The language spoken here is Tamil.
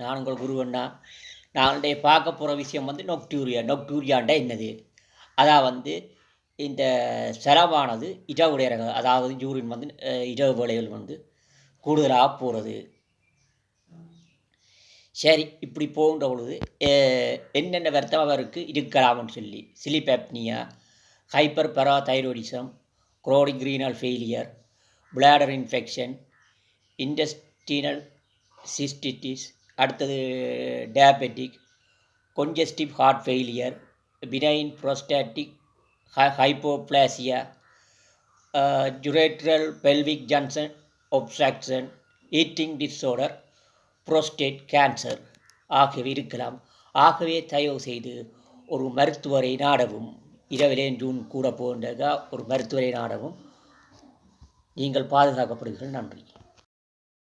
நான் உங்கள் குருவண்ணா. நாங்களுடைய பார்க்க போகிற விஷயம் வந்து நொக்டூரியா நொக்டூரியாண்டா என்னது? அதான் வந்து இந்த செலவானது இரவுடைய அதாவது யூரின் வந்து இடவு வேலைகள் வந்து கூடுதலாக போகிறது சரி இப்படி போகின்ற பொழுது என்னென்ன வருத்தம் அவருக்கு இருக்கலாம்னு சொல்லி. Sleep apnoea hyperparathyroidism chronic renal failure bladder infection intestinal cystitis அடுத்தது diabetic congestive heart failure benign prostatic hypoplasia ureteral pelvic junction obstruction eating disorder prostate cancer ஆகியவை இருக்கலாம். ஆகவே தயவு செய்து ஒரு மருத்துவரை நாடவும். இரவிலே ஜூன் கூட போன்றதாக ஒரு மருத்துவரை நாடவும். நீங்கள் பாதுகாக்கப்படுவீர்கள். நன்றி.